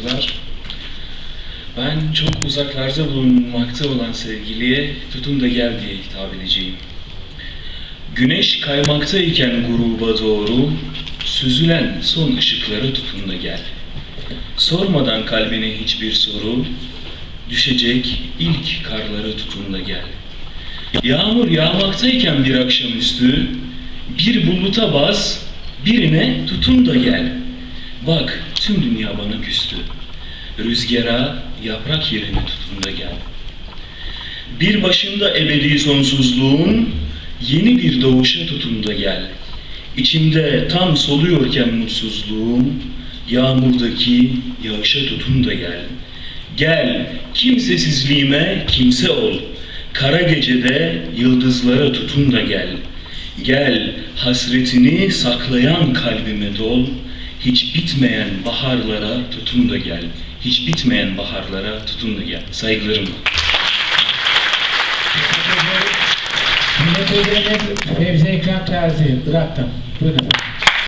saygılar. Ben çok uzaklarda bulunmakta olan sevgiliye tutun da gel diye hitap edeceğim. Güneş kaymaktayken gruba doğru, süzülen son ışıklara tutun da gel. Sormadan kalbine hiçbir soru, düşecek ilk karlara tutun da gel. Yağmur yağmaktayken bir akşamüstü, bir buluta bas, birine tutun da gel. Bak tüm dünya bana küstü. Rüzgara yaprak yerine tutun da gel. Bir başında ebedi sonsuzluğun yeni bir doğuşa tutun da gel. İçimde tam soluyorken mutsuzluğum yağmurdaki yağışa tutun da gel. Gel kimsesizliğime kimse ol. Kara gecede yıldızlara tutun da gel. Gel hasretini saklayan kalbime dol. Hiç bitmeyen baharlara tutun da gel. Hiç bitmeyen baharlara tutun da gel. Saygılarımla. Millet Ödemir Fevzi Ekrem Terzi, Irak'tan. Buyurun.